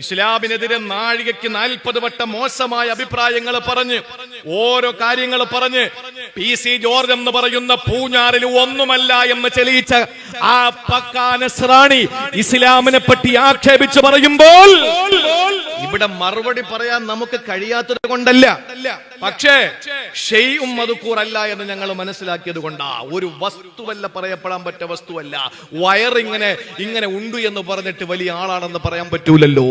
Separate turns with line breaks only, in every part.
ഇസ്ലാമിനെതിരെ നാഴികയ്ക്ക് നാൽപ്പത് വട്ടം മോശമായ അഭിപ്രായങ്ങൾ പറഞ്ഞ് ഓരോ കാര്യങ്ങൾ പറഞ്ഞ് പി സി ജോർജ് എന്ന് പറയുന്ന പൂഞ്ഞാറിൽ ഒന്നുമല്ല എന്ന് ചെലിയിച്ച ആ പക്കാനസ്രാണി ഇസ്ലാമിനെ പറ്റി ആക്ഷേപിച്ച് പറയുമ്പോൾ ഇവിടെ മറുപടി പറയാൻ നമുക്ക് കഴിയാത്തത് കൊണ്ടല്ല. പക്ഷേ ഷെയ്യും മധുക്കൂറല്ല എന്ന് ഞങ്ങൾ മനസ്സിലാക്കിയത് കൊണ്ടാ. ഒരു വസ്തുവല്ല പറയപ്പെടാൻ പറ്റ വസ്തുവല്ല. വയറിങ്ങനെ ഇങ്ങനെ ഉണ്ട് എന്ന് പറഞ്ഞിട്ട് വലിയ ആളാണെന്ന് പറയാൻ പറ്റൂലല്ലോ.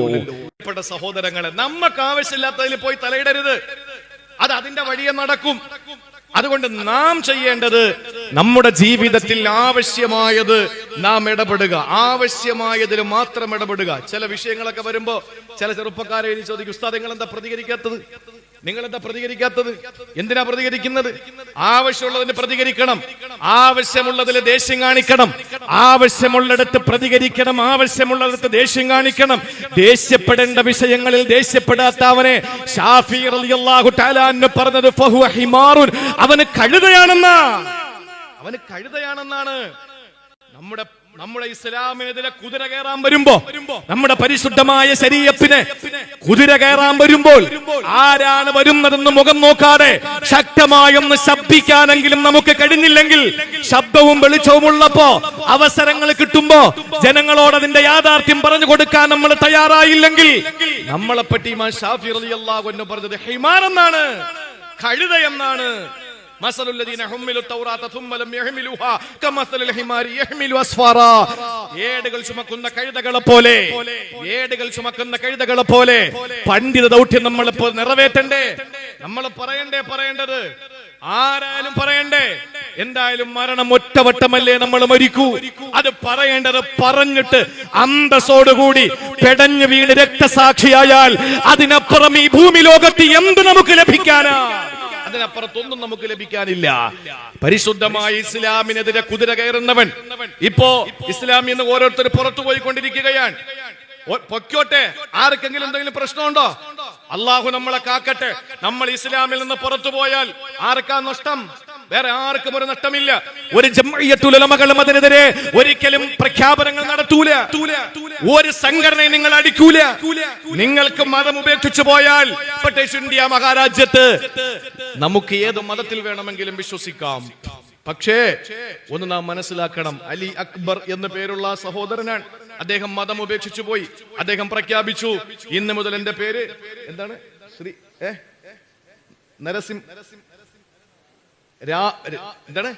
സഹോദരങ്ങളെ നമുക്ക് ആവശ്യമില്ലാത്തതിൽ പോയി തലയിടരുത്. അത് അതിന്റെ വഴിയെ നടക്കും. അതുകൊണ്ട് നാം ചെയ്യേണ്ടത് നമ്മുടെ ജീവിതത്തിൽ ആവശ്യമായത് നാം ഇടപെടുക. ആവശ്യമായതിൽ മാത്രം ഇടപെടുക. ചില വിഷയങ്ങളൊക്കെ വരുമ്പോ ചില ചെറുപ്പക്കാരെ ചോദിക്കും ഉസ്താദ് എന്താ പ്രതികരിക്കാത്തത്? നിങ്ങൾ എന്താ പ്രതികരിക്കാത്തത്? എന്തിനാ പ്രതികരിക്കുന്നത്? ആവശ്യമുള്ളതിന് പ്രതികരിക്കണം. ആവശ്യമുള്ളതിൽ ദേഷ്യം കാണിക്കണം. ആവശ്യമുള്ളിടത്ത് പ്രതികരിക്കണം. ആവശ്യമുള്ളിടത്ത് ദേഷ്യം കാണിക്കണം. ദേഷ്യപ്പെടേണ്ട വിഷയങ്ങളിൽ ദേഷ്യപ്പെടാത്തവനെ പറഞ്ഞത് അവന് കഴുതയാണെന്നാ. അവന് കഴുതയാണെന്നാണ്. നമ്മുടെ നമ്മുടെ ഇസ്ലാമിനെതിരെ കുതിര കയറാൻ വരുമ്പോ നമ്മുടെ പരിശുദ്ധമായ ശരീരത്തിന് കുതിര കയറാൻ വരുമ്പോൾ ആരാണ് വരുന്നതെന്ന് മുഖം നോക്കാതെ ശക്തമായൊന്ന് ശബ്ദിക്കാനെങ്കിലും നമുക്ക് കഴിഞ്ഞില്ലെങ്കിൽ ശബ്ദവും വെളിച്ചവും ഉള്ളപ്പോ അവസരങ്ങൾ കിട്ടുമ്പോ ജനങ്ങളോട് അതിന്റെ യാഥാർത്ഥ്യം പറഞ്ഞു കൊടുക്കാൻ നമ്മൾ തയ്യാറായില്ലെങ്കിൽ നമ്മളെ പറ്റി ഷാഫി റളിയല്ലാഹു അൻഹു പറഞ്ഞത് ഹൈമാൻ എന്നാണ്. കഴുത എന്നാണ്. مثل الذين حملوا التوراة ثم لم يحملوها كمثل الحمار يحمل أسفارا ഏടുകൾ ചുമക്കുന്ന കഴുതകളെ പോലെ ഏടുകൾ ചുമക്കുന്ന കഴുതകളെ പോലെ പണ്ഡിത ദൗത്യം നമ്മൾ ഇപ്പോ നിറവേറ്റണ്ടേ നമ്മൾ പറയണ്ടേ പറയേണ്ടത് ആരായാലും പറയണ്ടേ എന്തായാലും മരണം ഒറ്റവട്ടമല്ലേ നമ്മൾ മരിക്കൂ അത് പറയേണ്ടത് പറഞ്ഞിട്ട് അന്തസ്സോടുകൂടി പെടഞ്ഞു വീണ് രക്തസാക്ഷിയായാൽ അതിനപ്പുറം ഈ ഭൂമി ലോകത്ത് എന്ത് നമുക്ക് ലഭിക്കാനാ അതിനപ്പുറത്തൊന്നും നമുക്ക് ലഭിക്കാനില്ല. പരിശുദ്ധമായ ഇസ്ലാമിനെതിരെ കുതിര കയറുന്നവൻ ഇപ്പോ ഇസ്ലാമിൽ എന്ന് ഓരോരുത്തർ പുറത്തു പോയിക്കൊണ്ടിരിക്കുകയാണ്. പൊക്കോട്ടെ ആർക്കെങ്കിലും എന്തെങ്കിലും പ്രശ്നമുണ്ടോ? അള്ളാഹു നമ്മളെ കാക്കട്ടെ. നമ്മൾ ഇസ്ലാമിൽ നിന്ന് പുറത്തു പോയാൽ ആർക്കാ നഷ്ടം? വേറെ ആർക്കും ഒരു നഷ്ടമില്ല. ഒരു ജമ്മയ്യത്തുലമകളും അതിനെതിരെ ഒരിക്കലും പ്രഖ്യാപനങ്ങൾ നടത്തൂല. ഒരു സംഘടനയെ നിങ്ങൾ അടിക്കൂല. നിങ്ങൾക്ക് മതം ഉപേക്ഷിച്ചു പോയാൽ ബ്രിട്ടീഷ് ഇന്ത്യ മഹാരാജ്യത്ത് നമുക്ക് ഏത് മതത്തിൽ വേണമെങ്കിലും വിശ്വസിക്കാം. പക്ഷേ ഒന്ന് നാം മനസ്സിലാക്കണം. അലി അക്ബർ എന്ന പേരുള്ള സഹോദരനാണ്. അദ്ദേഹം മതം ഉപേക്ഷിച്ചു പോയി. അദ്ദേഹം പ്രഖ്യാപിച്ചു. ഇന്ന് മുതൽ എന്റെ പേര് എന്താണ്? ശ്രീ ഏ? നരസിം എന്താണ്?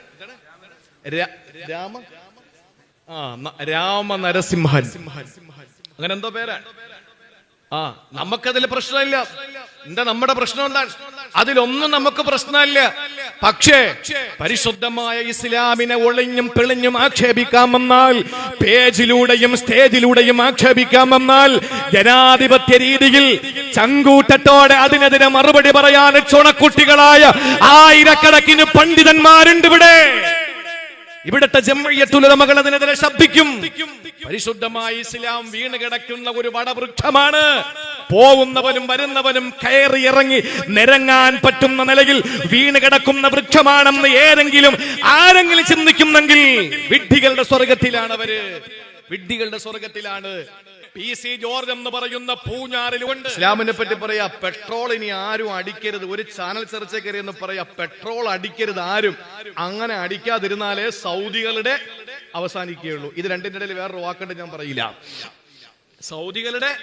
രാമ? ആ രാമ നരസിംഹൻ അങ്ങനെ എന്തോ പേരാണ് ആ നമുക്കതിൽ പ്രശ്നമില്ല. എന്താ നമ്മുടെ പ്രശ്നം എന്താണ്? അതിലൊന്നും നമുക്ക് പ്രശ്നമില്ല. പക്ഷേ പരിശുദ്ധമായ ഇസ്ലാമിനെ ഒളിഞ്ഞും പിളിഞ്ഞും ആക്ഷേപിക്കാമെന്നാൽ പേജിലൂടെയും സ്റ്റേജിലൂടെയും ആക്ഷേപിക്കാമെന്നാൽ ജനാധിപത്യ രീതിയിൽ ചങ്കൂട്ടത്തോടെ അതിനെതിരെ മറുപടി പറയാൻ ചുണക്കുട്ടികളായ ആയിരക്കണക്കിന് പണ്ഡിതന്മാരുണ്ട് ഇവിടെ. ഇവിടുത്തെ ജമ്മയ്യത്തുലമകൾ അതിനെതിരെ ശബ്ദിക്കും. പരിശുദ്ധമായ ഇസ്ലാം വീണ് കിടക്കുന്ന ഒരു വടവൃക്ഷമാണ്. പോകുന്നവനും വരുന്നവനും കയറി ഇറങ്ങി നിരങ്ങാൻ പറ്റുന്ന നിലയിൽ വീണ് കിടക്കുന്ന വൃക്ഷമാണെന്ന് ഏതെങ്കിലും ആരെങ്കിലും ചിന്തിക്കുന്നെങ്കിൽ വിഡ്ഢികളുടെ സ്വർഗത്തിലാണ് അവർ വിഡ്ഢികളുടെ സ്വർഗത്തിലാണ് പി സി ജോർജ് എന്ന് പറയുന്ന പൂഞ്ഞാറിലുണ്ട്. ഇസ്ലാമിനെ പറ്റി പറയാ പെട്രോൾ ഇനി ആരും അടിക്കരുത്. ഒരു ചാനൽ ചർച്ച കയറി എന്ന് പറയാ പെട്രോൾ അടിക്കരുത് ആരും. അങ്ങനെ അടിക്കാതിരുന്നാലേ സൗദികളുടെ അവസാനിക്കുകയുള്ളൂ. ഇത് രണ്ടിന്റെ ഇടയിൽ വേറൊരു വാക്കുണ്ട് ഞാൻ പറയില്ല. സൗദികളുടെ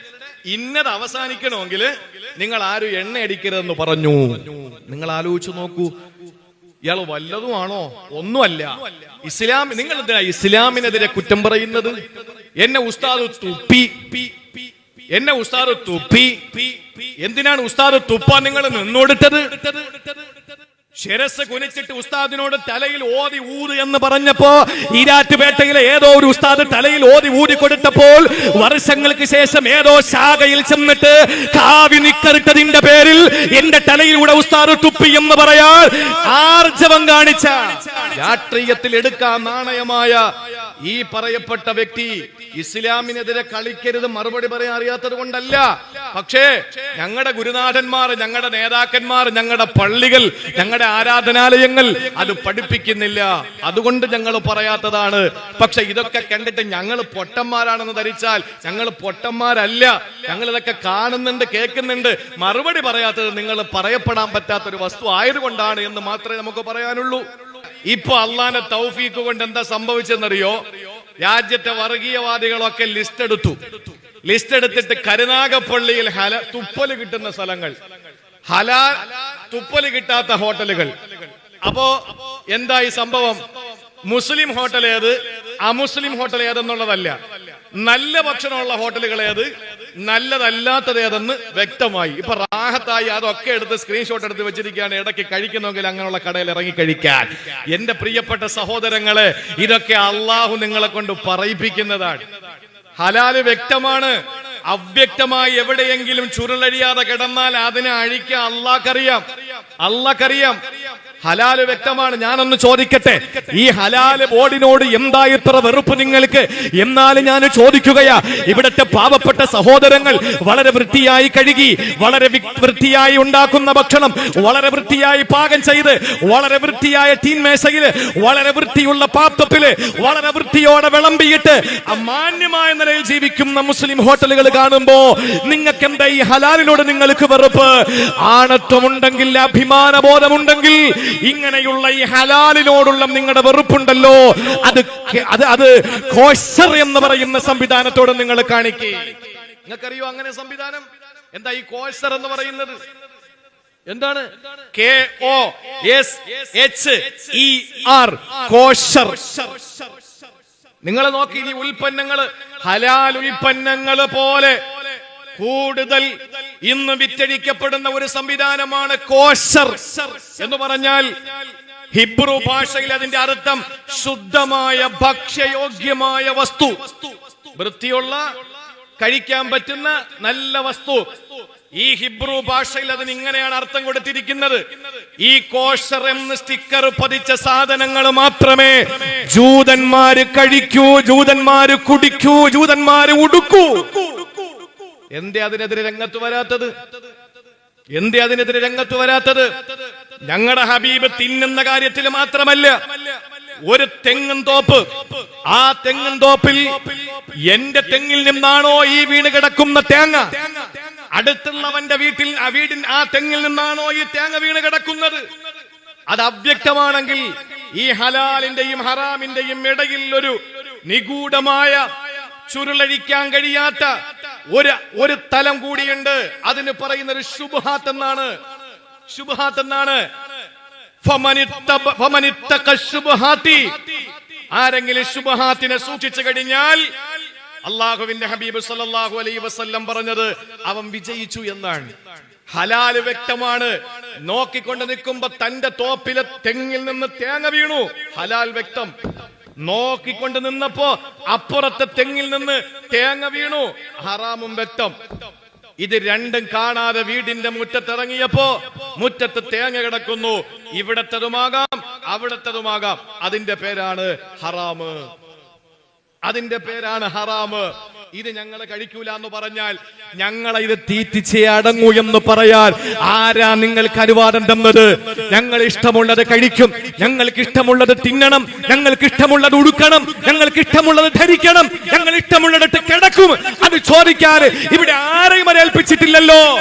ഇന്നത് അവസാനിക്കണമെങ്കിൽ നിങ്ങൾ ആരും എണ്ണ അടിക്കരുതെന്ന് പറഞ്ഞു. നിങ്ങൾ ആലോചിച്ചു നോക്കൂ. ഇയാൾ വല്ലതുമാണോ? ഒന്നുമല്ല. ഇസ്ലാം നിങ്ങൾ എന്തിനാ ഇസ്ലാമിനെതിരെ കുറ്റം പറയുന്നത്? എന്നെ ഉസ്താദ് തുപ്പി. എന്നെ ഉസ്താദ് തുപ്പി. എന്തിനാണ് ഉസ്താദ് തുപ്പാൻ നിങ്ങൾ നിന്നോടിട്ടത്? ശിരസ് കുനിച്ചിട്ട് ഉസ്താദിനോട് തലയിൽ ഓതി ഊത് എന്ന് പറഞ്ഞപ്പോ ഈരാറ്റുപേട്ടയിലെ ഏതോ ഒരു ഉസ്താദ് തലയിൽ ഓതി ഊതി കൊടുത്തപ്പോൾ വർഷങ്ങൾക്ക് ശേഷം ഏതോ ശാഖയിൽ ചെന്നിട്ട് കാവി നിക്കറിട്ടതിന്റെ പേരിൽ എന്റെ തലയിലൂടെ ഉസ്താദ് തുപ്പി എന്ന് പറയാൻ ആർജവം കാണിച്ച രാഷ്ട്രീയത്തിൽ എടുക്കാൻ നാണയമായ ഈ പറയപ്പെട്ട വ്യക്തി ഇസ്ലാമിനെതിരെ കളിക്കരുത് മറുപടി പറയാൻ അറിയാത്തത് കൊണ്ടല്ല. പക്ഷേ ഞങ്ങളുടെ ഗുരുനാഥന്മാർ ഞങ്ങളുടെ നേതാക്കന്മാർ ഞങ്ങളുടെ പള്ളികൾ ഞങ്ങളുടെ ആരാധനാലയങ്ങൾ അത് പഠിപ്പിക്കുന്നില്ല. അതുകൊണ്ട് ഞങ്ങൾ പറയാത്തതാണ്. പക്ഷെ ഇതൊക്കെ കണ്ടിട്ട് ഞങ്ങൾ പൊട്ടന്മാരാണെന്ന് ധരിച്ചാൽ ഞങ്ങൾ പൊട്ടന്മാരല്ല. ഞങ്ങൾ ഇതൊക്കെ കാണുന്നുണ്ട് കേൾക്കുന്നുണ്ട്. മറുപടി പറയാത്തത് നിങ്ങൾ പറയപ്പെടാൻ പറ്റാത്ത ഒരു വസ്തു ആയതുകൊണ്ടാണ് എന്ന് മാത്രമേ നമുക്ക് പറയാനുള്ളൂ. ഇപ്പൊ അള്ളാന്റെ തൗഫീക്ക് കൊണ്ട് എന്താ സംഭവിച്ചെന്നറിയോ? രാജ്യത്തെ വർഗീയവാദികളൊക്കെ ലിസ്റ്റ് എടുത്തു. ലിസ്റ്റ് എടുത്തിട്ട് കരുനാഗപ്പള്ളിയിൽ ഹല തുപ്പൽ കിട്ടുന്ന സ്ഥലങ്ങൾ. ഹലാ തുപ്പൽ കിട്ടാത്ത ഹോട്ടലുകൾ. അപ്പോ എന്താ ഈ സംഭവം? മുസ്ലിം ഹോട്ടൽ ഏത്? അമുസ്ലിം ഹോട്ടൽ ഏതെന്നുള്ളതല്ല. നല്ല ഭക്ഷണമുള്ള ഹോട്ടലുകൾ ഏത്? നല്ലതല്ലാത്തത് ഏതെന്ന് വ്യക്തമായി. ഇപ്പൊ റാഹത്തായി അതൊക്കെ എടുത്ത് സ്ക്രീൻഷോട്ട് എടുത്ത് വെച്ചിരിക്കുകയാണ്. ഇടയ്ക്ക് കഴിക്കുന്നെങ്കിൽ അങ്ങനെയുള്ള കടയിൽ ഇറങ്ങി കഴിക്കാൻ. എന്റെ പ്രിയപ്പെട്ട സഹോദരങ്ങളെ ഇതൊക്കെ അള്ളാഹു നിങ്ങളെ കൊണ്ട് പറയിപ്പിക്കുന്നതാണ്. ഹലാൽ വ്യക്തമാണ്. അവ്യക്തമായി എവിടെയെങ്കിലും ചുരുളഴിയാതെ കിടന്നാൽ അതിനെ അഴിക്കാൻ അള്ളാഹ്ക്കറിയാം അള്ളാഹ്ക്കറിയാം ഹലാൽ വ്യക്തമാണ് ഞാനൊന്ന് ചോദിക്കട്ടെ? ഈ ഹലാൽ ബോർഡിനോട് എന്താ ഇത്ര വെറുപ്പ് നിങ്ങൾക്ക്? എന്നാൽ ഞാൻ ചോദിക്കുകയാ ഇവിടുത്തെ പാവപ്പെട്ട സഹോദരങ്ങൾ വളരെ വൃത്തിയായി കഴുകി വളരെ വൃത്തിയായി ഉണ്ടാക്കുന്ന ഭക്ഷണം വളരെ വൃത്തിയായി പാകം ചെയ്ത് വളരെ വൃത്തിയായ തീൻമേശയിൽ വളരെ വൃത്തിയുള്ള പാത്രത്തിൽ വളരെ വൃത്തിയോടെ വിളമ്പിയിട്ട് മാന്യമായ നിലയിൽ ജീവിക്കുന്ന മുസ്ലിം ഹോട്ടലുകൾ കാണുമ്പോ നിങ്ങൾക്ക് എന്താ ഈ ഹലാലിനോട് നിങ്ങൾക്ക് വെറുപ്പ്? ആണത്വമുണ്ടെങ്കിൽ അഭിമാനബോധമുണ്ടെങ്കിൽ ഇങ്ങനെയുള്ള ഈ ഹലാലിനോടുള്ള നിങ്ങളുടെ വെറുപ്പുണ്ടല്ലോ. അത് അത് അത് കോശർ എന്ന് പറയുന്ന സംവിധാനത്തോട് നിങ്ങൾ കാണിക്കേ. നിങ്ങൾക്കറിയോ അങ്ങനെ സംവിധാനം? എന്താ ഈ കോശർ എന്ന് പറയുന്നത്? എന്താണ്? K O S H E R. Kosher. നിങ്ങൾ നോക്കി ഈ ഉൽപ്പന്നങ്ങൾ ഹലാൽ ഉൽപ്പന്നങ്ങൾ പോലെ കൂടുതൽ ഇന്ന് വിറ്റഴിക്കപ്പെടുന്ന ഒരു സംവിധാനമാണ് കോശർ എന്ന് പറഞ്ഞാൽ ഹിബ്രു ഭാഷയിൽ അതിന്റെ അർത്ഥം ശുദ്ധമായ ഭക്ഷ്യയോഗ്യമായ വസ്തു. വൃത്തിയുള്ള കഴിക്കാൻ പറ്റുന്ന നല്ല വസ്തു. ഈ ഹിബ്രു ഭാഷയിൽ അതിന് ഇങ്ങനെയാണ് അർത്ഥം കൊടുത്തിരിക്കുന്നത്. ഈ കോഷർ എന്ന് സ്റ്റിക്കർ പതിച്ച സാധനങ്ങൾ മാത്രമേ ജൂതന്മാര് കഴിക്കൂ ജൂതന്മാര് കുടിക്കൂ ജൂതന്മാര് ഉടുക്കൂ. എന്തേ അതിനെതിരെ രംഗത്ത് വരാത്തത്? എന്തേ അതിനെതിരെ രംഗത്ത് വരാത്തത്? ഞങ്ങളുടെ ഹബീബ് തിന്നുന്ന കാര്യത്തിൽ മാത്രമല്ല ഒരു തെങ്ങും തോപ്പ്. ആ തെങ്ങും തോപ്പിൽ എന്റെ തെങ്ങിൽ നിന്നാണോ ഈ വീണ് കിടക്കുന്ന തേങ്ങ? അടുത്തുള്ളവന്റെ വീട്ടിൽ ആ വീടിൻ ആ തെങ്ങിൽ നിന്നാണോ ഈ തേങ്ങ വീണ് കിടക്കുന്നത്? അത് അവ്യക്തമാണെങ്കിൽ ഈ ഹലാലിന്റെയും ഹറാമിന്റെയും ഇടയിൽ ഒരു നിഗൂഢമായ ചുരുളഴിക്കാൻ കഴിയാത്ത ഒരു ഒരു തലം കൂടിയുണ്ട്. അതിന് പറയുന്ന ഒരു ശുഭഹാത്ത് എന്നാണ് ശുഭഹാത്ത് എന്നാണ്. ആരെങ്കിലും ശുഭഹാത്തിനെ സൂക്ഷിച്ചു കഴിഞ്ഞാൽ അള്ളാഹുവിന്റെ ഹബീബ് സല്ലാഹു അലൈ വസ്ല്ലം പറഞ്ഞത് അവൻ വിജയിച്ചു എന്നാണ്. ഹലാൽ വ്യക്തമാണ്. നോക്കിക്കൊണ്ട് നിൽക്കുമ്പോ തന്റെ തോപ്പിലെ തെങ്ങിൽ നിന്ന് തേങ്ങ വീണു. ഹലാൽ വ്യക്തം. നോക്കിക്കൊണ്ട് നിന്നപ്പോ അപ്പുറത്തെ തെങ്ങിൽ നിന്ന് തേങ്ങ വീണു. ഹറാമും വ്യക്തം. ഇത് രണ്ടും കാണാതെ വീടിന്റെ മുറ്റത്തിറങ്ങിയപ്പോ മുറ്റത്ത് തേങ്ങ കിടക്കുന്നു. ഇവിടത്തതുമാകാം അവിടത്തതുമാകാം. അതിന്റെ പേരാണ് ഹറാമ്. അതിന്റെ പേരാണ് ഹറാമ്. ഇത് ഞങ്ങൾ കഴിക്കൂല എന്ന് പറഞ്ഞാൽ ഞങ്ങളെ ഇത് തീറ്റിച്ചേ അടങ്ങൂ എന്ന് പറയാൻ ആരാ നിങ്ങൾക്ക് അനുവാദം തന്നത്? ഞങ്ങൾ ഇഷ്ടമുള്ളത് കഴിക്കും. ഞങ്ങൾക്ക് ഇഷ്ടമുള്ളത് തിന്നണം. ഞങ്ങൾക്ക് ഇഷ്ടമുള്ളത് ഉടുക്കണം. ഞങ്ങൾക്ക് ഇഷ്ടമുള്ളത് ധരിക്കണം. ഞങ്ങൾ ഇഷ്ടമുള്ളിടത്ത് കിടക്കും. അത് ചോദിക്കാൻ ഇവിടെ ആരെയും ഏൽപ്പിച്ചിട്ടില്ലല്ലോ.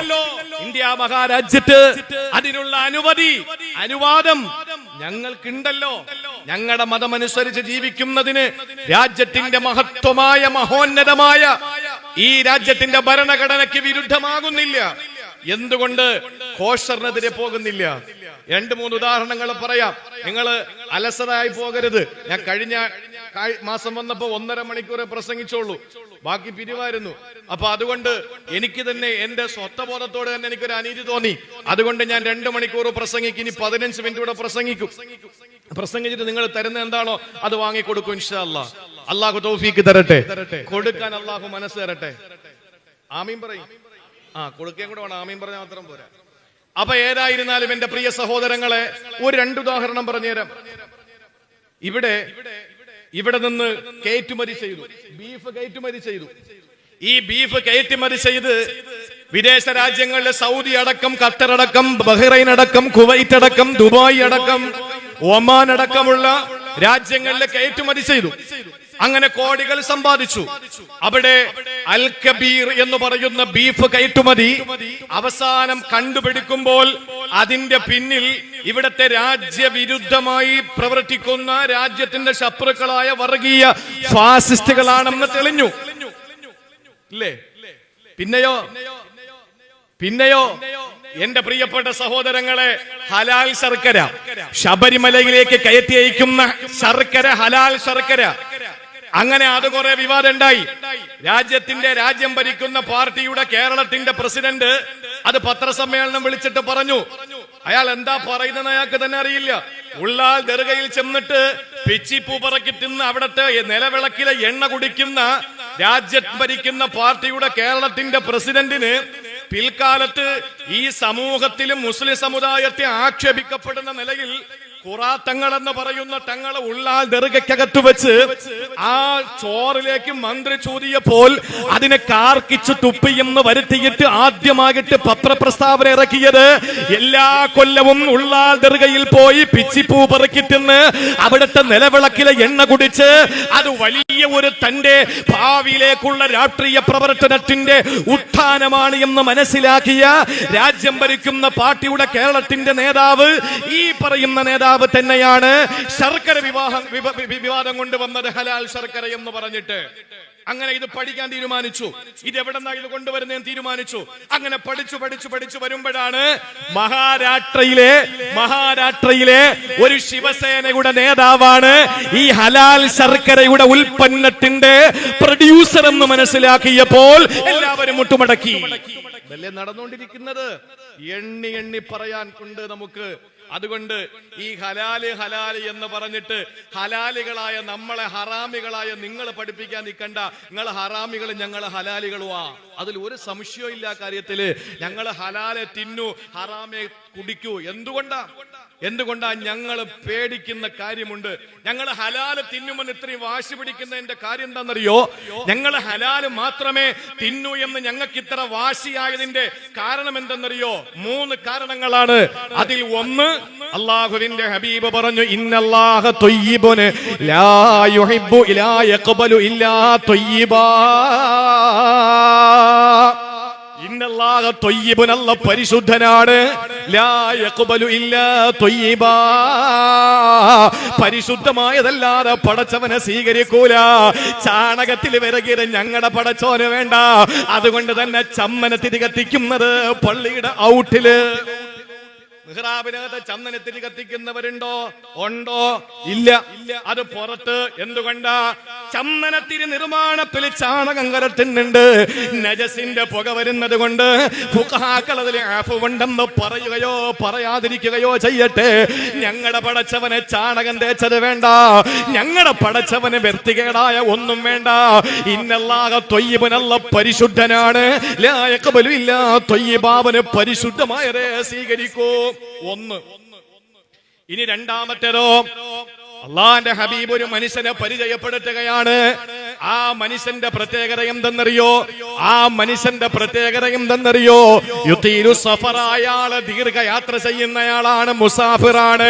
ഇന്ത്യ മഹാരാജ്യത്ത് അതിനുള്ള അനുമതി അനുവാദം ഞങ്ങൾക്കുണ്ടല്ലോ. ഞങ്ങളുടെ മതമനുസരിച്ച് ജീവിക്കുന്നതിന് രാജ്യത്തിന്റെ മഹത്വമായ മഹോന്നതമായ ഈ രാജ്യത്തിന്റെ ഭരണഘടനയ്ക്ക് വിരുദ്ധമാകുന്നില്ല. എന്തുകൊണ്ട്? കോഷറിനെതിരെ പോകുന്നില്ല. രണ്ട് മൂന്ന് ഉദാഹരണങ്ങൾ പറയാം. നിങ്ങൾ അലസരായി പോകരുത്. ഞാൻ കഴിഞ്ഞ മാസം വന്നപ്പോ ഒന്നര മണിക്കൂറെ പ്രസംഗിച്ചോളൂ. ബാക്കി പിരിവായിരുന്നു. അപ്പൊ അതുകൊണ്ട് എനിക്ക് തന്നെ എന്റെ സ്വത്വബോധത്തോട് തന്നെ എനിക്കൊരു അനീതി തോന്നി. അതുകൊണ്ട് ഞാൻ രണ്ട് മണിക്കൂർ പ്രസംഗിക്കും. ഇനി പതിനഞ്ച് മിനിറ്റ് കൂടെ പ്രസംഗിക്കും. പ്രസംഗിച്ചിട്ട് നിങ്ങൾ തരുന്ന എന്താണോ അത് വാങ്ങിക്കൊടുക്കും അള്ളാഹു തോഫിക്ക് തരട്ടെ. കൊടുക്കാൻ അള്ളാഹു മനസ്സ് തരട്ടെ. ആമീൻ പറയും. ആ കൊടുക്കുകയും കൂടെ വേണം. ആമീൻ പറഞ്ഞാൽ മാത്രം പോരാ. അപ്പൊ ഏതായിരുന്നാലും എന്റെ പ്രിയ സഹോദരങ്ങളെ ഒരു രണ്ട് ഉദാഹരണം പറഞ്ഞുതരാം. ഇവിടെ ഇവിടെ നിന്ന് കയറ്റുമതി ചെയ്തു. ബീഫ് കയറ്റുമതി ചെയ്തു. ഈ ബീഫ് കയറ്റുമതി ചെയ്ത് വിദേശ രാജ്യങ്ങളിലെ സൗദി അടക്കം ഖത്തർ അടക്കം ബഹ്റൈൻ അടക്കം കുവൈറ്റ് അടക്കം ദുബായ് അടക്കം ഒമാൻ അടക്കമുള്ള രാജ്യങ്ങളിലെ കയറ്റുമതി ചെയ്തു. അങ്ങനെ കോടികൾ സമ്പാദിച്ചു. അവിടെ അൽ കബീർ എന്ന് പറയുന്ന ബീഫ് കയറ്റുമതി അവസാനം കണ്ടുപിടിക്കുമ്പോൾ അതിന്റെ പിന്നിൽ ഇവിടത്തെ രാജ്യവിരുദ്ധമായി പ്രവർത്തിക്കുന്ന രാജ്യത്തിന്റെ ശത്രുക്കളായ വർഗീയ ഫാസിസ്റ്റുകളാണെന്ന് തെളിഞ്ഞു. ഇല്ലേ? പിന്നെയോ? പിന്നെയോ? എന്റെ പ്രിയപ്പെട്ട സഹോദരങ്ങളെ ഹലാൽ ശർക്കര. ശബരിമലയിലേക്ക് കയറ്റി അയക്കുന്ന ശർക്കര ഹലാൽ ശർക്കര. അങ്ങനെ അത് കുറെ വിവാദം ഉണ്ടായി. രാജ്യത്തിന്റെ രാജ്യം ഭരിക്കുന്ന പാർട്ടിയുടെ കേരളത്തിന്റെ പ്രസിഡന്റ് അത് പത്രസമ്മേളനം വിളിച്ചിട്ട് പറഞ്ഞു. അയാൾ എന്താ പറയുന്നത് അയാൾക്ക് തന്നെ അറിയില്ല. ഉള്ളാൽ ദർഗയിൽ ചെന്നിട്ട് പിച്ചിപ്പൂ പറക്കി തിന്ന് അവിടത്തെ നിലവിളക്കിലെ എണ്ണ കുടിക്കുന്ന രാജ്യം ഭരിക്കുന്ന പാർട്ടിയുടെ കേരളത്തിന്റെ പ്രസിഡന്റിന് പിൽക്കാലത്ത് ഈ സമൂഹത്തിലും മുസ്ലിം സമുദായത്തെ ആക്ഷേപിക്കപ്പെടുന്ന നിലയിൽ ഖുറാത്തങ്ങൾ എന്ന് പറയുന്ന തങ്ങളെ ഉള്ളാൽ ദർഗയ്ക്കകത്ത് വെച്ച് ആ ചോറിലേക്ക് മന്ത്രി ചൂതിയപ്പോൾ അതിനെ കാർക്കിച്ചു തുപ്പി എന്ന് വരുത്തിയിട്ട് ആദ്യമായിട്ട് പത്രപ്രസ്താവന ഇറക്കിയത് എല്ലാ കൊല്ലവും ഉള്ളാൽ ദർഗയിൽ പോയി പിച്ചിപ്പൂ പെറുക്കി തിന്ന് അവിടുത്തെ നിലവിളക്കിലെ എണ്ണ കുടിച്ച് അത് വലിയ ഒരു തന്റെ ഭാവിയിലേക്കുള്ള രാഷ്ട്രീയ പ്രവർത്തനത്തിന്റെ ഉത്ഥാനമാണ് എന്ന് മനസ്സിലാക്കിയ രാജ്യം ഭരിക്കുന്ന പാർട്ടിയുടെ കേരളത്തിന്റെ നേതാവ് ഈ പറയുന്ന നേതാവ് തന്നെയാണ് ശർക്കര വിവാഹം വിവാദം കൊണ്ടുവന്നത് ഹലാൽ ശർക്കര എന്ന് പറഞ്ഞിട്ട്. അങ്ങനെ ഇത് പഠിക്കാൻ തീരുമാനിച്ചു. ഇത് എവിടെന്നാ ഇത് കൊണ്ടുവരുന്നതെന്ന് തീരുമാനിച്ചു. അങ്ങനെ പഠിച്ചു പഠിച്ചു പഠിച്ചു വരുമ്പോഴാണ് മഹാരാഷ്ട്രയിലെ മഹാരാഷ്ട്രയിലെ ഒരു ശിവസേനയുടെ നേതാവാണ് ഈ ഹലാൽ ശർക്കരയുടെ ഉൽപ്പന്നത്തിന്റെ പ്രൊഡ്യൂസർ എന്ന് മനസ്സിലാക്കിയപ്പോൾ എല്ലാവരും മുട്ടുമടക്കി. ഇതല്ലേ നടന്നുകൊണ്ടിരിക്കുന്നത്? എണ്ണി എണ്ണി പറയാൻ കൊണ്ട് നമുക്ക് അതുകൊണ്ട് ഈ ഹലാൽ ഹലാൽ എന്ന് പറഞ്ഞിട്ട് ഹലാലികളായ നമ്മളെ ഹറാമികളായ നിങ്ങൾ പഠിപ്പിക്കാൻ നിൽക്കണ്ട. നിങ്ങൾ ഹറാമികൾ ഞങ്ങൾ ഹലാലികളുമാ അതിൽ ഒരു സംശയവും ഇല്ല കാര്യത്തിൽ. ഞങ്ങൾ ഹലാലെ തിന്നു ഹറാമെ കുടിക്കൂ. എന്തുകൊണ്ടാ? എന്തുകൊണ്ടാ ഞങ്ങൾ പേടിക്കുന്ന കാര്യമുണ്ട്? ഞങ്ങൾ ഹലാൽ തിന്നുമെന്ന് ഇത്രയും വാശി പിടിക്കുന്നതിന്റെ കാര്യം എന്താണെന്നറിയോ? ഞങ്ങൾ ഹലാൽ മാത്രമേ തിന്നു എന്ന് ഞങ്ങൾക്ക് ഇത്ര വാശിയായതിന്റെ കാരണം എന്തെന്നറിയോ? മൂന്ന് കാരണങ്ങളാണ്. അതിൽ ഒന്ന് അള്ളാഹുവിന്റെ ഹബീബ് പറഞ്ഞു ഇന്നല്ലാഹ ലാ യുഹിബ്ബു ഇലാ ഇല്ലാ പരിശുദ്ധനാണ്. പരിശുദ്ധമായതല്ലാതെ പടച്ചവനെ സ്വീകരിക്കൂല. ചാണകത്തിൽ വിറകിയത് ഞങ്ങളുടെ പടച്ചോന് വേണ്ട. അതുകൊണ്ട് തന്നെ ചമ്മന തിരി കത്തിക്കുന്നത് പള്ളിയുടെ ഔട്ടിൽ. ചന്ദനത്തിന് കത്തിക്കുന്നവരുണ്ടോ? ഉണ്ടോ? ഇല്ല. അത് പുറത്ത്. എന്തുകൊണ്ടാ? ചന്ദനത്തിന് നിർമ്മാണത്തിൽ ചാണകം കലർത്തുന്നുണ്ട് നജസിന്റെ പുക വരുന്നത് കൊണ്ട് അതിൽ ആഫ് ഉണ്ടെന്ന് പറയുകയോ പറയാതിരിക്കുകയോ ചെയ്യട്ടെ. ഞങ്ങളുടെ പടച്ചവനെ ചാണകം തേച്ചത് വേണ്ട. ഞങ്ങളുടെ പടച്ചവന് വ്യക്തികേടായ ഒന്നും വേണ്ട. ഇന്നല്ലാഹ തൊയ്യബനല്ല പരിശുദ്ധനാണ്. ലായക്കബലുമില്ല തൊയ്യബാബന് പരിശുദ്ധമായതേ സ്വീകരിക്കൂ. ഒന്ന്. ഇനി രണ്ടാമത്തേതോ? അള്ളാന്റെ ഹബീബ് ഒരു മനുഷ്യനെ പരിചയപ്പെടുത്തുകയാണ്. ആ മനുഷ്യന്റെ പ്രത്യേകത എന്തെന്നറിയോ? ആ മനുഷ്യന്റെ പ്രത്യേകത എന്തെന്നറിയോ? യുദ്ധീരു സഫർ അയാൾ ദീർഘയാത്ര ചെയ്യുന്നയാളാണ് മുസാഫിറാണ്.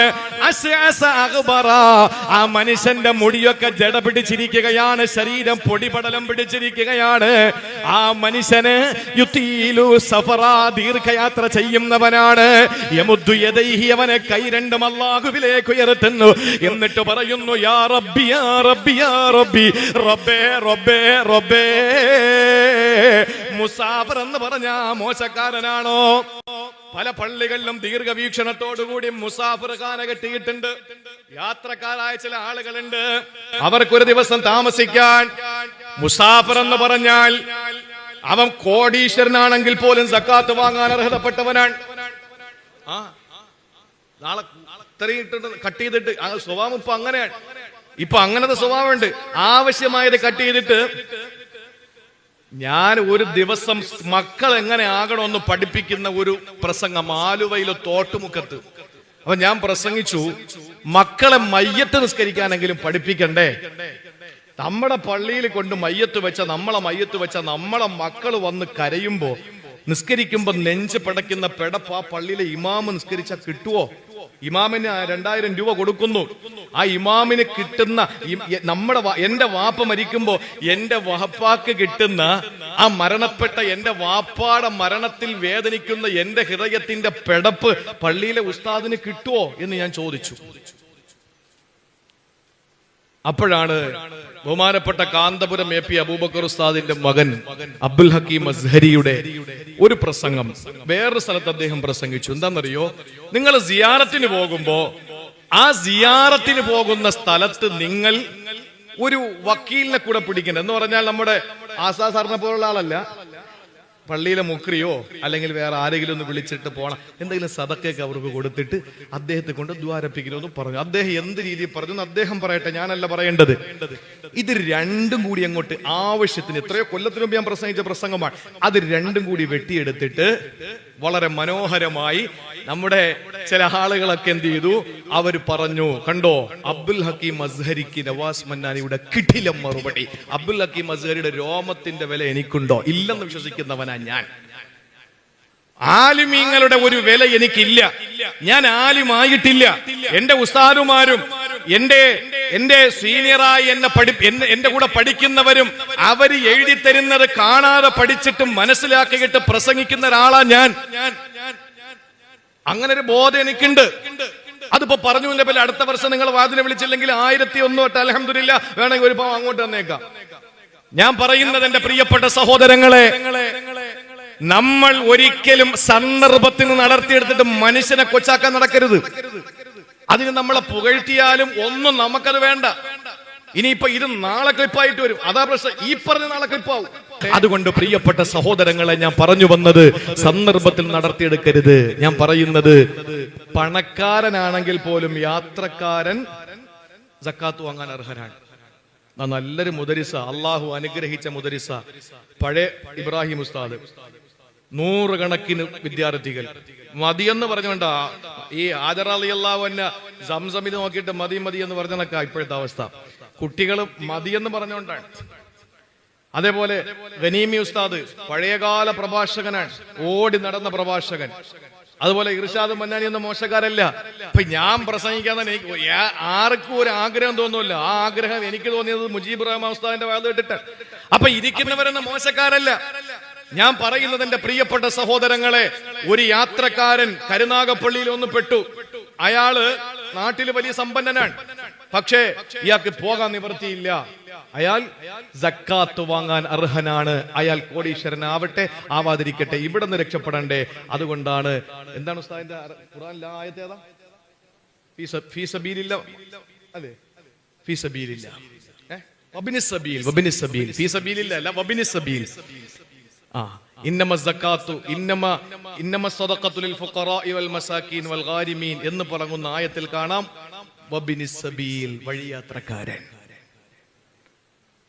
ആ മനുഷ്യന്റെ മുടിയൊക്കെ ജട പിടിച്ചിരിക്കുകയാണ് ശരീരം പൊടിപടലം പിടിച്ചിരിക്കുകയാണ്. ആ മനുഷ്യന് യുദ്ധീലു സഫറ ദീർഘയാത്ര ചെയ്യുന്നവനാണ്. യമുദ്ദു യദൈഹി അവനെ കൈ രണ്ടും അല്ലാഹുവിലേക്ക് ഉയർത്തുന്നു. എന്നിട്ട് പറയുന്നു യാ റബ്ബി യാ റബ്ബി യാ റബ്ബേ റബ്ബേ റബ്ബേ. മുസാഫർ എന്ന് പറഞ്ഞ മോശക്കാരനാണോ? പല പള്ളികളിലും ദീർഘവീക്ഷണത്തോടുകൂടി മുസാഫർ ഖാന കെട്ടിയിട്ടുണ്ട്. യാത്രക്കാരായ ചില ആളുകളുണ്ട്. അവർക്കൊരു ദിവസം താമസിക്കാൻ മുസാഫർ എന്ന് പറഞ്ഞാൽ അവൻ കോടീശ്വരനാണെങ്കിൽ പോലും സക്കാത്ത് വാങ്ങാൻ അർഹതപ്പെട്ടവനാണ്. ആ നാളെ ഇത്രയും കട്ട് ചെയ്തിട്ട് സ്വഭാവം ഇപ്പൊ അങ്ങനെയാണ്. ഇപ്പൊ അങ്ങനത്തെ സ്വഭാവമുണ്ട്. ആവശ്യമായത് കട്ട് ചെയ്തിട്ട് ഞാൻ ഒരു ദിവസം മക്കൾ എങ്ങനെ ആകണമെന്ന് പഠിപ്പിക്കുന്ന ഒരു പ്രസംഗം ആലുവയിലെ തോട്ടുമുക്കത്ത്. അപ്പൊ ഞാൻ പ്രസംഗിച്ചു മക്കളെ മയ്യത്ത് നിസ്കരിക്കാനെങ്കിലും പഠിപ്പിക്കണ്ടേ? നമ്മുടെ പള്ളിയിൽ കൊണ്ട് മയ്യത്ത് വെച്ച നമ്മളെ മയ്യത്ത് വെച്ച നമ്മളെ മക്കൾ വന്ന് കരയുമ്പോ നിസ്കരിക്കുമ്പോ നെഞ്ച് പടയ്ക്കുന്ന പെടപ്പ് ആ പള്ളിയിലെ ഇമാമ് നിസ്കരിച്ചാൽ കിട്ടുവോ? ഇമാമിന് രണ്ടായിരം രൂപ കൊടുക്കുന്നു. ആ ഇമാമിന് കിട്ടുന്ന നമ്മുടെ എന്റെ വാപ്പ മരിക്കുമ്പോ എന്റെ വഹപ്പാക്ക് കിട്ടുന്ന ആ മരണപ്പെട്ട എന്റെ വാപ്പാടെ മരണത്തിൽ വേദനിക്കുന്ന എന്റെ ഹൃദയത്തിന്റെ പെടപ്പ് പള്ളിയിലെ ഉസ്താദിന് കിട്ടുവോ എന്ന് ഞാൻ ചോദിച്ചു. അപ്പോഴാണ് ബഹുമാനപ്പെട്ട കാന്തപുരം എ പി അബൂബക്കർ ഉസ്താദിന്റെ മകൻ അബ്ദുൽ ഹക്കീം അസ്ഹരിയുടെ ഒരു പ്രസംഗം വേറൊരു സ്ഥലത്ത് അദ്ദേഹം പ്രസംഗിച്ചു. എന്താണെന്നറിയോ? നിങ്ങൾ സിയാറത്തിന് പോകുമ്പോ ആ സിയാറത്തിന് പോകുന്ന സ്ഥലത്ത് നിങ്ങൾ ഒരു വക്കീലിനെ കൂടെ പിടിക്കണം എന്ന് പറഞ്ഞാൽ നമ്മുടെ ആസാ സാറിനെ പോലുള്ള ആളല്ല. പള്ളിയിലെ മുക്രിയോ അല്ലെങ്കിൽ വേറെ ആരെങ്കിലും ഒന്ന് വിളിച്ചിട്ട് പോണം. എന്തെങ്കിലും സതക്കൊക്കെ അവർക്ക് കൊടുത്തിട്ട് അദ്ദേഹത്തെ കൊണ്ട് ദ്വാരപ്പിക്കണമെന്ന് പറഞ്ഞു. അദ്ദേഹം എന്ത് രീതിയിൽ പറഞ്ഞു അദ്ദേഹം പറയട്ടെ ഞാനല്ല പറയേണ്ടത്. ഇത് രണ്ടും കൂടി അങ്ങോട്ട് ആവശ്യത്തിന് എത്രയോ കൊല്ലത്തിനുമ്പ് ഞാൻ പ്രസംഗിച്ച പ്രസംഗമാണ്. അത് രണ്ടും കൂടി വെട്ടിയെടുത്തിട്ട് വളരെ മനോഹരമായി നമ്മുടെ ചില ആളുകളൊക്കെ എന്ത് ചെയ്തു? അവർ പറഞ്ഞു കണ്ടോ അബ്ദുൽ ഹക്കീം അസ്ഹരിക്ക് നവാസ് മന്നാനിയുടെ കിടിലം മറുപടി. അബ്ദുൽ ഹക്കീം അസ്ഹരിയുടെ രോമത്തിന്റെ വില എനിക്കുണ്ടോ? ഇല്ലെന്ന് വിശ്വസിക്കുന്നവനാ ഞാൻ. ആലിമീങ്ങളുടെ ഒരു വില എനിക്കില്ല. ഞാൻ ആലിമായിട്ടില്ല. എന്റെ ഉസ്താദുമാരും എന്റെ എന്റെ സീനിയറായി എന്നെ പഠി എന്റെ കൂടെ പഠിക്കുന്നവരും അവർ എഴുതി തരുന്നത് കാണാതെ പഠിച്ചിട്ടും മനസ്സിലാക്കിയിട്ട് പ്രസംഗിക്കുന്ന ഒരാളാ ഞാൻ. അങ്ങനെ ഒരു ബോധം എനിക്കുണ്ട്. അതിപ്പോ പറഞ്ഞു പോലെ അടുത്ത വർഷം നിങ്ങൾ വാതിനെ വിളിച്ചില്ലെങ്കിൽ ആയിരത്തി ഒന്ന് തൊട്ട് അലഹമില്ല വേണമെങ്കിൽ ഒരു പാവം അങ്ങോട്ട് തന്നേക്കാം ഞാൻ പറയുന്നത് എന്റെ പ്രിയപ്പെട്ട സഹോദരങ്ങളെ നമ്മൾ ഒരിക്കലും സന്ദർഭത്തിന് നടത്തിയെടുത്തിട്ട് മനുഷ്യനെ കൊച്ചാക്കാൻ നടക്കരുത്. അതിന് നമ്മളെ പുകഴ്ത്തിയാലും ഒന്നും നമുക്കത് വേണ്ട. ഇനിയിപ്പോ ഇത് നാളെ ക്ലിപ്പായിട്ട് വരും. അതാ പ്രശ്നം. ഈ പറഞ്ഞ നാളെ ക്ലിപ്പാവും. അതുകൊണ്ട് പ്രിയപ്പെട്ട സഹോദരങ്ങളെ ഞാൻ പറഞ്ഞു വന്നത് സന്ദർഭത്തിൽ നടത്തിയെടുക്കരുത്. ഞാൻ പറയുന്നത് പണക്കാരനാണെങ്കിൽ പോലും യാത്രക്കാരൻ ജക്കാത്ത് വാങ്ങാൻ അർഹനാണ്. നല്ലൊരു മുദരിസ അള്ളാഹു അനുഗ്രഹിച്ച മുദരിസ പഴയ ഇബ്രാഹിം ഉസ്താദ്. നൂറുകണക്കിന് വിദ്യാർത്ഥികൾ. മതിയെന്ന് പറഞ്ഞുകൊണ്ട ഈ ആദർ സംസമിത എന്നെ നോക്കിയിട്ട് മതി മതി എന്ന് പറഞ്ഞതൊക്കെ ഇപ്പോഴത്തെ അവസ്ഥ. കുട്ടികൾ മതി എന്ന് പറഞ്ഞുകൊണ്ടാണ്. അതേപോലെ ഗനീമി ഉസ്താദ് പഴയകാല പ്രഭാഷകനാണ്. ഓടി നടന്ന പ്രഭാഷകൻ. അതുപോലെ ഇർഷാദ് മന്നാനി എന്ന മോശക്കാരല്ല. അപ്പൊ ഞാൻ പ്രസംഗിക്കാൻ തന്നെ എനിക്ക് ആർക്കും ഒരു ആഗ്രഹം തോന്നുന്നില്ല. ആ ആഗ്രഹം എനിക്ക് തോന്നിയത് മുജീബ് റഹ്മാൻ ഉസ്താദിന്റെ വാദം ഇട്ടിട്ട് അപ്പൊ ഇരിക്കുന്നവരെന്ന മോശക്കാരല്ല. ഞാൻ പറയുന്നത് എന്റെ പ്രിയപ്പെട്ട സഹോദരങ്ങളെ ഒരു യാത്രക്കാരൻ കരുനാഗപ്പള്ളിയിൽ ഒന്ന് പെട്ടു. അയാൾ നാട്ടിൽ വലിയ സമ്പന്നനാണ്. പക്ഷേ ഇയാൾക്ക് പോകാൻ നിവൃത്തിയില്ല. അയാൾ ജക്കാത്ത് വാങ്ങാൻ അർഹനാണ്. അയാൾ കോടീശ്വരനാവട്ടെ ആവാതിരിക്കട്ടെ ഇവിടെ നിന്ന് രക്ഷപ്പെടണ്ടേ. അതുകൊണ്ടാണ് എന്താണ് ഉസ്താദിന്റെ ഖുർആനിലെ ആയത്ത് ഏതാ? ഫീസ- ഫീസബീലില്ല. അതെ ഫീസബീലില്ല. ഇന്നമ സക്കാത്തു ഇന്നമ ഇന്നമ സദഖത്തുൽ ഫുഖറാഇ വൽ മസാകീൻ വൽ ഗാരിമീൻ എന്ന് പറയുന്ന ആയത്തിൽ കാണാം. വബിനിസ്സബീൽ വഴിയാത്രക്കാരൻ.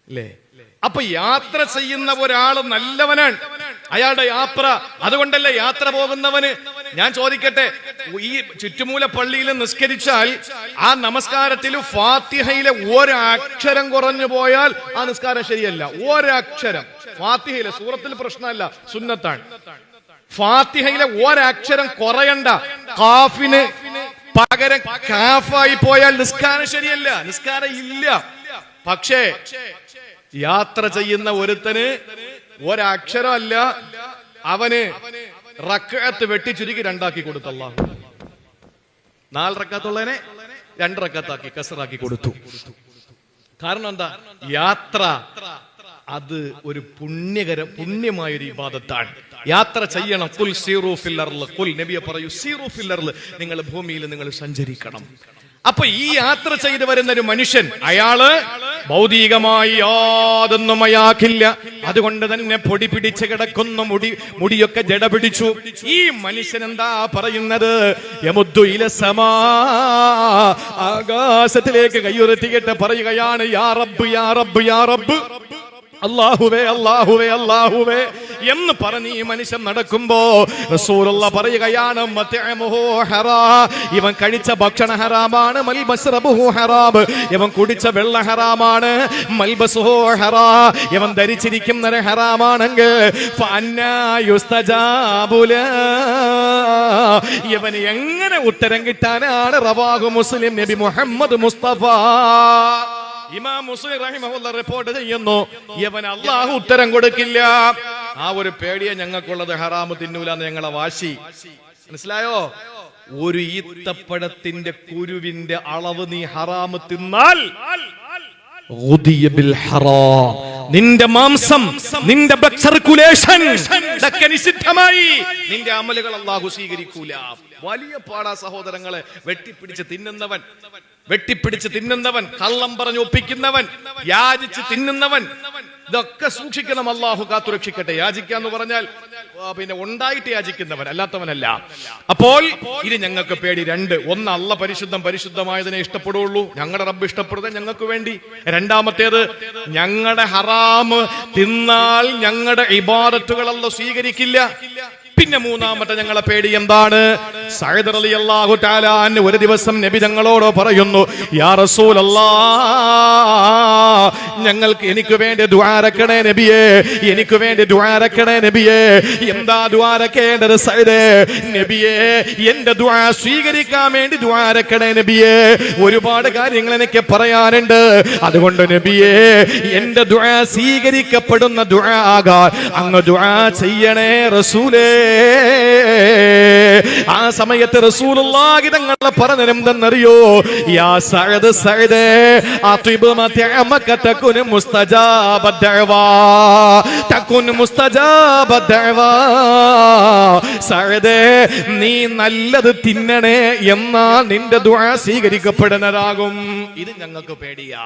അല്ലേ അപ്പൊ യാത്ര ചെയ്യുന്ന ഒരാൾ നല്ലവനാണ്. അയാളുടെ യാത്ര അതുകൊണ്ടല്ലേ യാത്ര പോകുന്നവന്? ഞാൻ ചോദിക്കട്ടെ ഈ ചുറ്റുമൂല പള്ളിയിൽ നിസ്കരിച്ചാൽ ആ നമസ്കാരത്തിൽ ഫാത്തിഹയിലെ ഒരക്ഷരം കുറഞ്ഞു പോയാൽ ആ നിസ്കാരം ശരിയല്ല. ഒരക്ഷരം. ഫാത്തിഹയിലെ സൂറത്തിൽ പ്രശ്നമല്ല സുന്നത്താണ്. ഫാത്തിഹയിലെ ഒരക്ഷരം കുറയണ്ട. കാഫിന് പകരം കാഫായി പോയാൽ നിസ്കാരം ശരിയല്ല നിസ്കാരം ഇല്ല. പക്ഷേ യാത്ര ചെയ്യുന്ന ഒരുത്തന് ഒരക്ഷരമല്ല അവന് റക്കത്ത് വെട്ടി ചുരുക്കി രണ്ടാക്കി കൊടുത്തല്ല നാല് റക്കത്തുള്ളതിനെ രണ്ട് റക്കത്താക്കി കസറാക്കി കൊടുത്തു. കാരണം എന്താ? യാത്ര അത് ഒരു പുണ്യകര പുണ്യമായ ഒരു ഇബാദത്താണ്. യാത്ര ചെയ്യണം. കുൽ സീറു ഫില്ലറിൽ കുൽ നബിയെ പറയൂ സീറു ഫില്ലറിൽ നിങ്ങൾ ഭൂമിയിൽ നിങ്ങൾ സഞ്ചരിക്കണം. അപ്പൊ ഈ യാത്ര ചെയ്തു വരുന്ന ഒരു മനുഷ്യൻ അയാൾ ഭൗതികമായി യാതൊന്നും അയാക്കില്ല അതുകൊണ്ട് തന്നെ പൊടി പിടിച്ച് കിടക്കുന്ന മുടി മുടിയൊക്കെ ജട പിടിച്ചു. ഈ മനുഷ്യൻ എന്താ പറയുന്നത്? സമാ ആകാശത്തിലേക്ക് കൈയുയർത്തിയിട്ട് പറയുകയാണ് യാ റബ്ബ് യാ റബ്ബ് യാ റബ്ബ്. അള്ളാഹുവേ അള്ളാഹുവേ അള്ളാഹുവേ എന്ന് പറഞ്ഞ് ഈ മനുഷ്യൻ നടക്കുമ്പോ റസൂലുള്ള പറയുകയാണ്. ഇവൻ കഴിച്ച ഭക്ഷണ ഹറാമാണ് ഹറാബ് ഹറാം ഇവൻ കുടിച്ച വെള്ള ഹറാമാണ് ഇവൻ ധരിച്ചിരിക്കുന്ന. ഇവന് എങ്ങനെ ഉത്തരം കിട്ടാനാണ് റവാഹു മുസ്ലിം നബി മുഹമ്മദ് മുസ്തഫ ഇമാം മുസ്ലിം റഹിമഹുല്ല റിപ്പോർട്ട് ചെയ്യുന്നു ഇവൻ അള്ളാഹു ഉത്തരം കൊടുക്കില്ല. ആ ഒരു പേടിയെ ഞങ്ങൾക്കുള്ളത് ഹറാമ് തിന്നൂല എന്ന് ഞങ്ങളെ വാശി. മനസ്സിലായോ? ഒരു ഈത്തപ്പഴത്തിന്റെ കുരുവിന്റെ അളവ് നീ ഹറാമ് തിന്നാൽ. നിന്റെ മാംസം നിന്റെ നിഷിദ്ധമായി. നിന്റെ അമലുകൾ അള്ളാഹു സ്വീകരിക്കൂല. വലിയ പാടാ സഹോദരങ്ങളെ വെട്ടിപ്പിടിച്ച് തിന്നുന്നവൻ. വെട്ടിപ്പിടിച്ച് തിന്നുന്നവൻ കള്ളം പറഞ്ഞു ഒപ്പിക്കുന്നവൻ യാചിച്ച് തിന്നുന്നവൻ ഇതൊക്കെ സൂക്ഷിക്കണം അള്ളാഹു കാത്തുരക്ഷിക്കട്ടെ യാചിക്കാന്ന് പറഞ്ഞാൽ പിന്നെ ഉണ്ടായിട്ട് യാചിക്കുന്നവൻ അല്ലാത്തവനല്ല. അപ്പോൾ ഇത് ഞങ്ങൾക്ക് പേടി രണ്ട്. ഒന്ന് അല്ല പരിശുദ്ധം പരിശുദ്ധമായതിനെ ഇഷ്ടപ്പെടുള്ളൂ ഞങ്ങളുടെ റബ്ബ് ഇഷ്ടപ്പെടുന്നത് ഞങ്ങൾക്ക് വേണ്ടി. രണ്ടാമത്തേത് ഞങ്ങളുടെ ഹറാമ് തിന്നാൽ ഞങ്ങളുടെ ഇബാദത്തുകളല്ല സ്വീകരിക്കില്ല. പിന്നെ മൂന്നാമത്തെ ഞങ്ങളെ പേടി എന്താണ്? തആല അൻഹു ഒരു ദിവസം നബി ഞങ്ങളോട് പറയുന്നു യാ റസൂൽ ഞങ്ങൾക്ക് എനിക്ക് വേണ്ടി ദ്വാരക്കണേ നബിയേ എനിക്ക് വേണ്ടി ദ്വാരക്കണേ നബിയേ. എന്താ ദ്വാരക്കേണ്ടത് സൈദേ നബിയേ എന്റെ ദുആ സ്വീകരിക്കാൻ വേണ്ടി ദ്വാരക്കണേ നബിയേ. ഒരുപാട് കാര്യങ്ങൾ എനിക്ക് പറയാനുണ്ട്. അതുകൊണ്ട് നബിയേ എന്റെ ദുആ സ്വീകരിക്കപ്പെടുന്ന ദുആ ആകാൻ അങ്ങ് ദുആ ചെയ്യണേ റസൂലേ. ആ സമയത്ത് റസൂലുള്ളാഹി തങ്ങളെ പറഞ്ഞെന്തെന്നറിയോ യാ സഅദ് സഅദ് അതിബ മതഅമക തകുൻ മുസ്തജാബ ദഅവാ തകുൻ മുസ്തജാബ ദഅവാ. സഅദ് നീ നല്ലത് തിന്നണേ എന്നാ നിന്റെ ദുആ സ്വീകരിക്കപ്പെടുന്നതാകും. ഇത് ഞങ്ങൾക്ക് പേടിയാ.